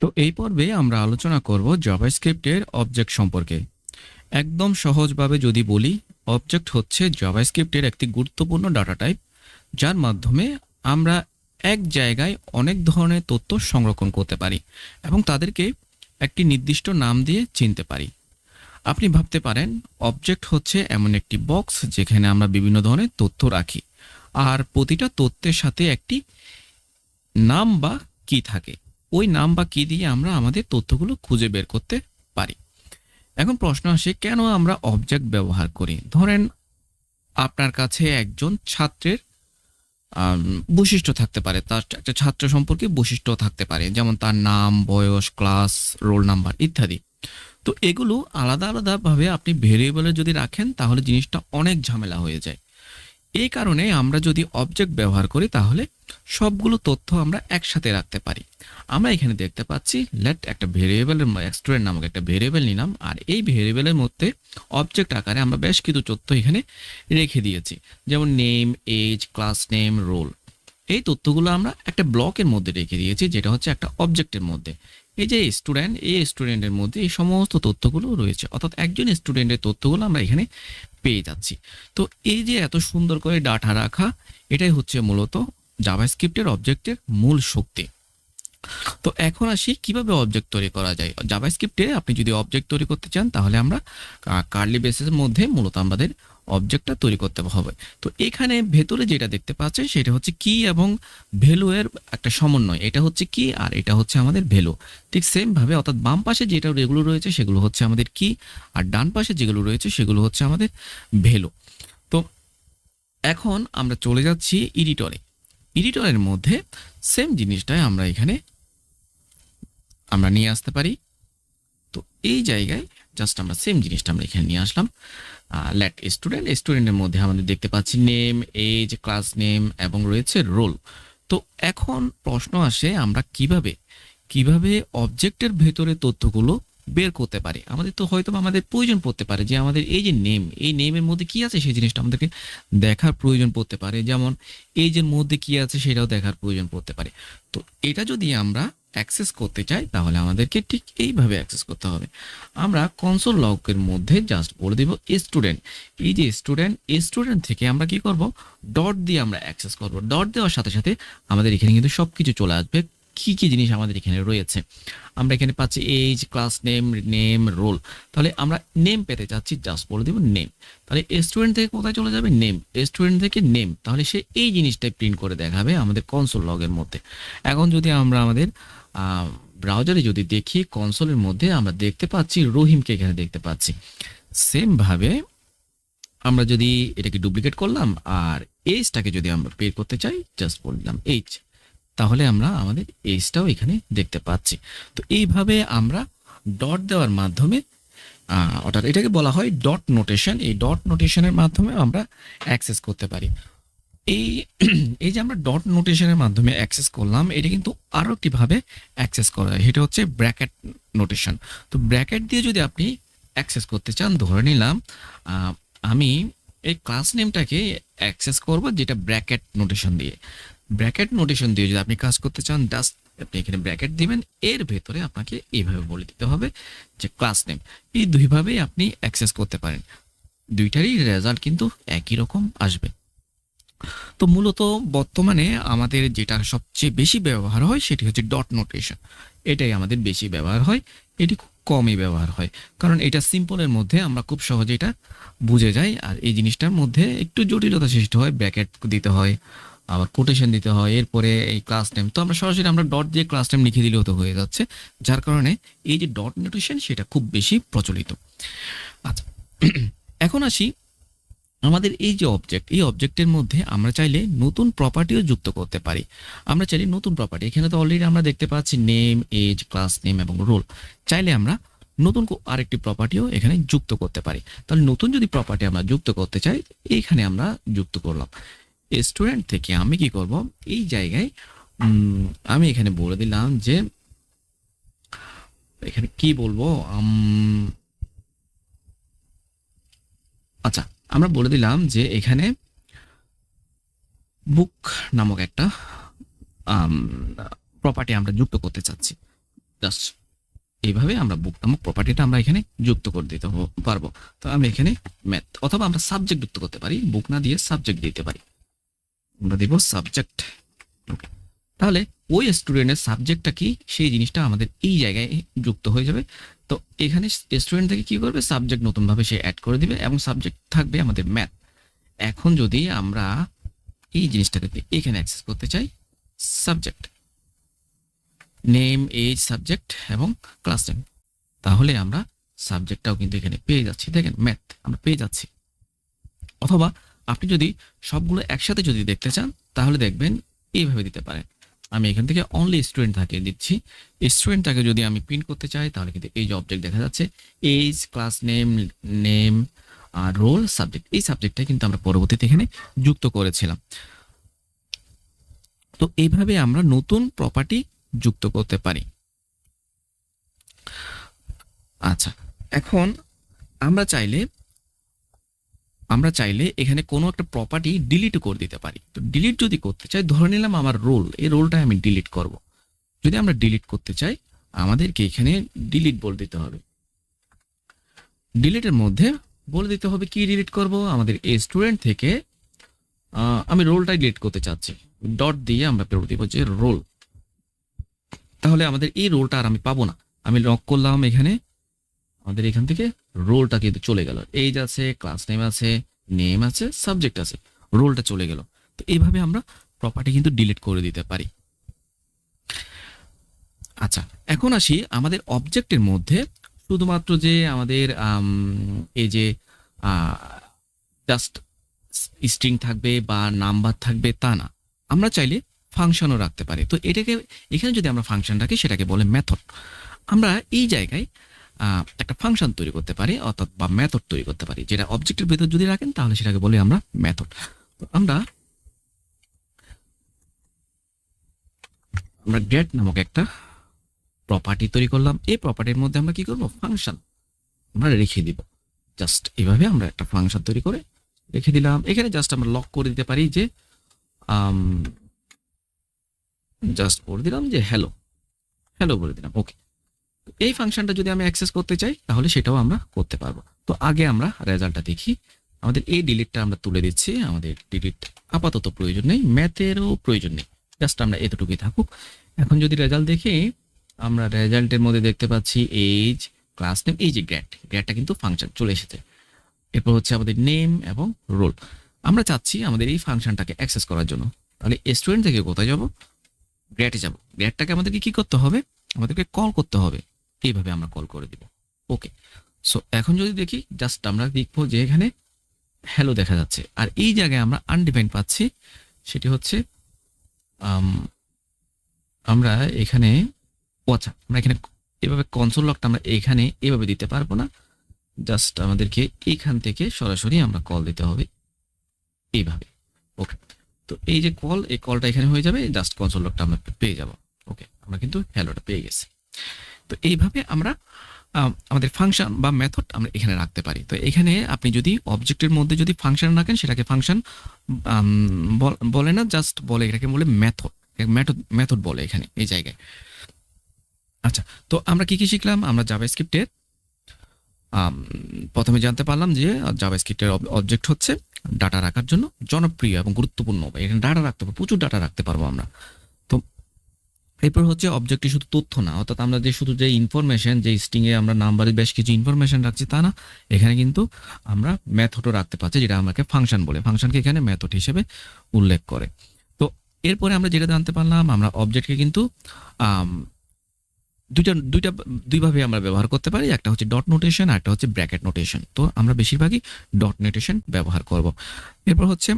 তো এই পর্বে আমরা আলোচনা করব জাভাস্ক্রিপ্টের অবজেক্ট সম্পর্কে। একদম সহজভাবে যদি বলি অবজেক্ট হচ্ছে জাভাস্ক্রিপ্টের একটি গুরুত্বপূর্ণ ডাটা টাইপ যার মাধ্যমে আমরা এক জায়গায় অনেক ধরনের তথ্য সংরক্ষণ করতে পারি এবং তাদেরকে একটি নির্দিষ্ট নাম দিয়ে চিনতে পারি। আপনি ভাবতে পারেন অবজেক্ট হচ্ছে এমন একটি বক্স যেখানে আমরা বিভিন্ন ধরনের তথ্য রাখি। আর প্রতিটা তথ্যের সাথে একটি নাম বা কি থাকে? ওই নাম বা কি দিয়ে আমরা আমাদের তথ্যগুলো খুঁজে বের করতে পারি? এখন প্রশ্ন আসে, কেন আমরা অবজেক্ট ব্যবহার করি? ধরেন আপনার কাছে একজন ছাত্রের বৈশিষ্ট্য থাকতে পারে। তার একটা ছাত্র সম্পর্কে বৈশিষ্ট্য থাকতে পারে, যেমন তার নাম, বয়স ক্লাস রোল নাম্বার ইত্যাদি। তো এগুলো আলাদা আলাদাভাবে আপনি ভেরিয়েবলে যদি রাখেন, তাহলে জিনিসটা অনেক ঝামেলা হয়ে যায়। এই কারণে আমরা যদি অবজেক্ট ব্যবহার করি, তাহলে সবগুলো তথ্য আমরা একসাথে রাখতে পারি। আমরা এখানে দেখতে পাচ্ছি লেট একটা ভেরিয়েবলের স্টুডেন্ট নামক একটা ভেরিয়েবল নিলাম, আর এই ভেরিয়েবলের মধ্যে অবজেক্ট আকারে আমরা বেশ কিছু তথ্য এখানে রেখে দিয়েছি। যেমন name age class name roll এই তথ্যগুলো আমরা একটা ব্লকের মধ্যে রেখে দিয়েছি, যেটা হচ্ছে একটা অবজেক্টের মধ্যে। এই যে স্টুডেন্ট এই স্টুডেন্টের মধ্যে এই সমস্ত তথ্যগুলো রয়েছে, অর্থাৎ একজন স্টুডেন্টের তথ্যগুলো আমরা এখানে পেয়ে যাচ্ছি। তো এই যে এত সুন্দর করে ডাটা রাখা, এটাই হচ্ছে মূলত জাভাস্ক্রিপ্টের অবজেক্টের মূল শক্তি। তো এখন আসি কীভাবে অবজেক্ট তৈরি করা যায়। জাভাস্ক্রিপ্টে আপনি যদি অবজেক্ট তৈরি করতে চান, তাহলে আমরা কার্লি বেসিসের মধ্যে মূলত আমাদের অবজেক্টটা তৈরি করতে হবে। তো এখানে ভেতরে যেটা দেখতে পাচ্ছেন সেটা হচ্ছে কি এবং ভ্যালু এর একটা সমন্বয়। এটা হচ্ছে কি আর এটা হচ্ছে আমাদের ভ্যালু। ঠিক সেম ভাবে অর্থাৎ বাম পাশে যেটা যেগুলো রয়েছে সেগুলো হচ্ছে আমাদের কি আর ডান পাশে যেগুলো রয়েছে সেগুলো হচ্ছে আমাদের ভ্যালু। তো এখন আমরা চলে যাচ্ছি এডিটরে। এডিটরের মধ্যে সেম জিনিসটাই আমরা এখানে আমরা নিয়ে আসতে পারি। তো এই জায়গায় জাস্ট আমরা সেম জিনিসটা আমরা এখানে নিয়ে আসলাম। লেট স্টুডেন্ট স্টুডেন্টের মধ্যে আমাদের দেখতে পাচ্ছি নেম এজ ক্লাস নেম এবং রয়েছে রোল তো এখন প্রশ্ন আসে আমরা কীভাবে কীভাবে অবজেক্টের ভেতরে তথ্যগুলো বের করতে পারি। আমাদের তো হয়তো আমাদের প্রয়োজন পড়তে পারে যে আমাদের এই যে নেম এই নেমের মধ্যে কি আছে সেই জিনিসটা আমাদেরকে দেখার প্রয়োজন পড়তে পারে। যেমন এইজের মধ্যে কি আছে সেটাও দেখার প্রয়োজন পড়তে পারে। তো এটা যদি আমরা অ্যাক্সেস করতে চাই, তাহলে আমাদেরকে ঠিক এইভাবে অ্যাক্সেস করতে হবে। আমরা কনসোল লকের মধ্যে জাস্ট বলে দেব স্টুডেন্ট এই যে স্টুডেন্ট স্টুডেন্ট থেকে আমরা কি করব? ডট দিয়ে আমরা অ্যাক্সেস করব। ডট দেওয়ার সাথে সাথে আমাদের এখানে কিন্তু সব কিছু চলে আসবে। কি কি জিনিস আমাদের এখানে রয়েছে? আমরা এখানে পাচ্ছি age class name name roll তাহলে আমরা নেম পেতে চাচ্ছি জাস্ট বলে দেব নেম তাহলে স্টুডেন্ট থেকে কোথায় চলে যাবে? নেম স্টুডেন্ট থেকে নেম তাহলে সে এই জিনিসটাই প্রিন্ট করে দেখাবে আমাদের কনসোল লগের মধ্যে। এখন যদি আমরা আমাদের ব্রাউজারে যদি দেখি কনসোলের মধ্যে আমরা দেখতে পাচ্ছি, রহিমকে এখানে দেখতে পাচ্ছি। সেম ভাবে আমরা যদি এটাকে ডুপ্লিকেট করলাম, আর এইচটাকে যদি আমরা বের করতে চাই জাস্ট বললাম এইচ তাহলে আমরা আমাদের এইচটাও এখানে দেখতে পাচ্ছি। তো এইভাবে আমরা ডট দেওয়ার মাধ্যমে অর্থাৎ এটাকে বলা হয় ডট নোটেশন এই ডট নোটেশনের মাধ্যমে আমরা অ্যাক্সেস করতে পারি। এই এই যে আমরা ডট নোটেশনের মাধ্যমে অ্যাক্সেস করলাম, এটা কিন্তু আরও একটিভাবে অ্যাক্সেস করা যায়? সেটা হচ্ছে ব্র্যাকেট নোটেশন তো ব্র্যাকেট দিয়ে যদি আপনি অ্যাক্সেস করতে চান, ধরে নিলাম আমি এই ক্লাস নেমটাকে অ্যাক্সেস করব যেটা ব্র্যাকেট নোটেশন দিয়ে। ব্র্যাকেট নোটেশন দিয়ে যদি আপনি কাজ করতে চান জাস্ট আপনি এখানে ব্র্যাকেট দিবেন, এর ভেতরে আপনাকে এইভাবে বলে দিতে হবে যে ক্লাস নেম এই দুইভাবেই আপনি অ্যাক্সেস করতে পারেন। দুইটারই রেজাল্ট কিন্তু একই রকম আসবে। তো মূলত বর্তমানে আমাদের যেটা সবচেয়ে বেশি ব্যবহার হয়, সেটি হচ্ছে ডট নোটেশন এটাই আমাদের বেশি ব্যবহার হয়, এটি খুব কমই ব্যবহার হয়। কারণ এটা সিম্পলের মধ্যে আমরা খুব সহজে এটা বুঝে যাই, আর এই জিনিসটার মধ্যে একটু জটিলতা সৃষ্টি হয় ব্র্যাকেট দিতে হয় আবার কোটেশন দিতে হয়, এরপরে এই ক্লাস নেম তো আমরা সরাসরি আমরা ডট দিয়ে ক্লাস নেম লিখে দিলেও তো হয়ে যাচ্ছে, যার কারণে এই যে ডট নোটেশন সেটা খুব বেশি প্রচলিত। আচ্ছা এখন আসি আমাদের এই যে অবজেক্ট এই অবজেক্টের মধ্যে আমরা চাইলে নতুন প্রপার্টিও যুক্ত করতে পারি। আমরা চাইলে নতুন প্রপার্টি এখানে তো অলরেডি আমরা দেখতে পাচ্ছি নেম এজ ক্লাস নেম এবং রোল চাইলে আমরা নতুন আরেকটি প্রপার্টিও এখানে যুক্ত করতে পারি। তাহলে নতুন যদি প্রপার্টি আমরা যুক্ত করতে চাই, এইখানে আমরা যুক্ত করলাম। স্টুডেন্ট থেকে আমি কি করব? এই জায়গায় আমি এখানে বলে দিলাম যে, এখানে কি বলব? আচ্ছা আমরা বলে দিলাম যে এখানে বুক নামক একটা প্রপার্টি আমরা যুক্ত করতে চাচ্ছি। জাস্ট এইভাবে আমরা বুক নামক প্রপার্টিটা আমরা এখানে যুক্ত করে দিতে পারব। তো আমি এখানে ম্যাথ অথবা আমরা সাবজেক্ট যুক্ত করতে পারি। বুক না দিয়ে সাবজেক্ট দিতে পারি। আমরা দিব সাবজেক্ট তাহলে ওই স্টুডেন্টের সাবজেক্টটা কি? সেই জিনিসটা আমাদের এই জায়গায় যুক্ত হয়ে যাবে। তো এখানে স্টুডেন্ট থেকে কি করবে? সাবজেক্ট নতুনভাবে সে অ্যাড করে দিবে এবং সাবজেক্ট থাকবে আমাদের ম্যাথ এখন যদি আমরা এই জিনিসটাকে এখানে অ্যাক্সেস করতে চাই সাবজেক্ট নেম এজ সাবজেক্ট এবং ক্লাস নেম তাহলে আমরা সাবজেক্টটাও কিন্তু এখানে পেয়ে যাচ্ছি। দেখেন ম্যাথ আমরা পেয়ে যাচ্ছি। অথবা আপনি যদি সবগুলো একসাথে যদি দেখতে চান, তাহলে দেখবেন এইভাবে দিতে পারেন। আমি এখান থেকে অনলি স্টুডেন্ট থাকে দিচ্ছি। স্টুডেন্টটাকে যদি আমি প্রিন্ট করতে চাই, তাহলে কিন্তু এই যে অবজেক্ট দেখা যাচ্ছে এজ ক্লাস নেম নেম আর রোল সাবজেক্ট এই সাবজেক্টটা কিন্তু আমরা পরবর্তীতে এখানে যুক্ত করেছিলাম। তো এইভাবে আমরা নতুন প্রপার্টি যুক্ত করতে পারি। আচ্ছা এখন আমরা চাইলে আমরা চাইলে এখানে কোনো একটা প্রপার্টি ডিলিট করে দিতে পারি। তো ডিলিট যদি করতে চাই, ধরে নিলাম আমার রোল এই রোলটা আমি ডিলিট করব। যদি আমরা ডিলিট করতে চাই, আমাদেরকে এখানে ডিলিট বলে দিতে হবে। ডিলিটের মধ্যে বলে দিতে হবে কি ডিলিট করব? আমাদের এই স্টুডেন্ট থেকে আমি রোলটাই ডিলিট করতে চাচ্ছি। ডট দিয়ে আমরা পেরো দিব যে রোল তাহলে আমাদের এই রোলটা আর আমি পাবো না। আমি লক করলাম এখানে। আমাদের এখান থেকে রোলটা কিন্তু চলে গেল। এইজ আছে ক্লাস নেম আছে নেম আছে সাবজেক্ট আছে, রোলটা চলে গেল। তো এইভাবে আমরা প্রপার্টি কিন্তু ডিলিট করে দিতে পারি। আচ্ছা এখন আসি আমাদের অবজেক্টের মধ্যে। শুধুমাত্র যে আমাদের এই যে জাস্ট স্ট্রিং থাকবে বা নাম্বার থাকবে তা না। আমরা চাইলে ফাংশনও রাখতে পারি। তো এটাকে, এখানে যদি আমরা ফাংশন রাখি, সেটাকে বলে মেথড আমরা এই জায়গায় একটা ফাংশন তৈরি করতে পারি, অর্থাৎ বা মেথড তৈরি করতে পারি, যেটা অবজেক্টের ভেতর যদি রাখেন, তাহলে সেটাকে বলি আমরা মেথড তো আমরা আমরা গ্রেট নামক একটা প্রপার্টি তৈরি করলাম। এই প্রপার্টির মধ্যে আমরা কি করব? ফাংশন আমরা রেখে দিব। জাস্ট এইভাবে আমরা একটা ফাংশন তৈরি করে রেখে দিলাম। এখানে জাস্ট আমরা লক করে দিতে পারি যে জাস্ট করে দিলাম যে হ্যালো হ্যালো বলে দিলাম। ওকে এই ফাংশনটা যদি আমি অ্যাক্সেস করতে চাই, তাহলে সেটাও আমরা করতে পারব। তো আগে আমরা রেজাল্টটা দেখি। আমাদের এই ডিলিটটা আমরা তুলে দিচ্ছি। আমাদের ডিলিট আপাতত প্রয়োজন নেই ম্যাথেরও প্রয়োজন নেই। জাস্ট আমরা এতটুকুই থাকুক। এখন যদি রেজাল্ট দেখি, আমরা রেজাল্টের মধ্যে দেখতে পাচ্ছি এইজ ক্লাস নেম এই যে গ্র্যাড গ্র্যাডটা কিন্তু ফাংশন চলে এসেছে। এরপর হচ্ছে আমাদের নেম এবং রোল আমরা চাচ্ছি আমাদের এই ফাংশনটাকে অ্যাক্সেস করার জন্য। তাহলে স্টুডেন্ট থেকে কোথায় যাব? গ্র্যাডে যাব। গ্র্যাডটাকে আমাদেরকে কি করতে হবে? আমাদেরকে কল করতে হবে। এইভাবে আমরা কল করে দিব। ওকে সো এখন যদি দেখি জাস্ট আমরা দেখব যে এখানে হ্যালো দেখা যাচ্ছে। আর এই জায়গায় আমরা আনডিফাইন পাচ্ছি, সেটি হচ্ছে আমরা এখানে আচ্ছা আমরা এখানে এভাবে কনসোল লকটা আমরা এখানে এভাবে দিতে পারব না। জাস্ট আমাদেরকে এখান থেকে সরাসরি আমরা কল দিতে হবে এইভাবে। ওকে তো এই যে কল এই কলটা এখানে হয়ে যাবে জাস্ট কনসোল লকটা আমরা পেয়ে যাব। ওকে আমরা কিন্তু হ্যালোটা পেয়ে গেছি। তো এইভাবে আমরা আমাদের ফাংশন বা মেথড আমরা এখানে রাখতে পারি। তো এখানে আপনি যদি অবজেক্টের মধ্যে যদি ফাংশন রাখেন সেটাকে ফাংশন বলে না জাস্ট বলে এটাকে বলে মেথড মেথড মেথড বলে এখানে এই জায়গায়। আচ্ছা তো আমরা কি কি শিখলাম? আমরা জাভাস্ক্রিপ্টের আম, প্রথমে জানতে পারলাম যে জাভাস্ক্রিপ্টের অবজেক্ট হচ্ছে ডাটা রাখার জন্য জনপ্রিয় এবং গুরুত্বপূর্ণ। এখানে ডাটা রাখতে পারব প্রচুর ডাটা রাখতে পারব আমরা। এরপর হচ্ছে অবজেক্টটি শুধু তথ্য না, অর্থাৎ আমরা যে শুধু যে ইনফরমেশন যে স্ট্রিংয়ে আমরা নাম্বারে বেশ কিছু ইনফরমেশন রাখছি তা না। এখানে কিন্তু আমরা মেথডও রাখতে পারছি, যেটা আমাকে ফাংশন বলে। ফাংশনকে এখানে মেথড হিসেবে উল্লেখ করে। তো এরপরে আমরা যেটা জানতে পারলাম, আমরা অবজেক্টকে কিন্তু দুইটা দুইটা, দুইভাবে আমরা ব্যবহার করতে পারি। একটা হচ্ছে ডট নোটেশন আর একটা হচ্ছে ব্র্যাকেট নোটেশন তো আমরা বেশিরভাগই ডট নোটেশন ব্যবহার করব। এরপর হচ্ছে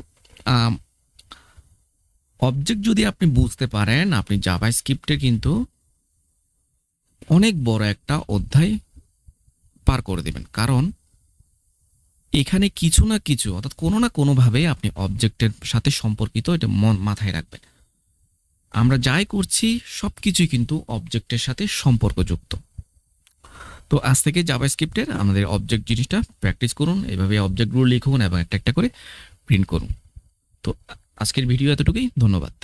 অবজেক্ট যদি আপনি বুঝতে পারেন, আপনি জাভা স্ক্রিপ্টে কিন্তু অনেক বড় একটা অধ্যায় পার করে দেবেন। কারণ এখানে কিছু না কিছু, অর্থাৎ কোনো না কোনোভাবে আপনি অবজেক্টের সাথে সম্পর্কিত এটা মন, মাথায় রাখবেন। আমরা যাই করছি সব কিছুই কিন্তু অবজেক্টের সাথে সম্পর্কযুক্ত। তো আজ থেকে জাভা স্ক্রিপ্টের আমাদের অবজেক্ট জিনিসটা প্র্যাকটিস করুন, এভাবে অবজেক্টগুলো লিখুন এবং একটা একটা করে প্রিন্ট করুন। তো আজকের ভিডিও এতটুকুই ধন্যবাদ।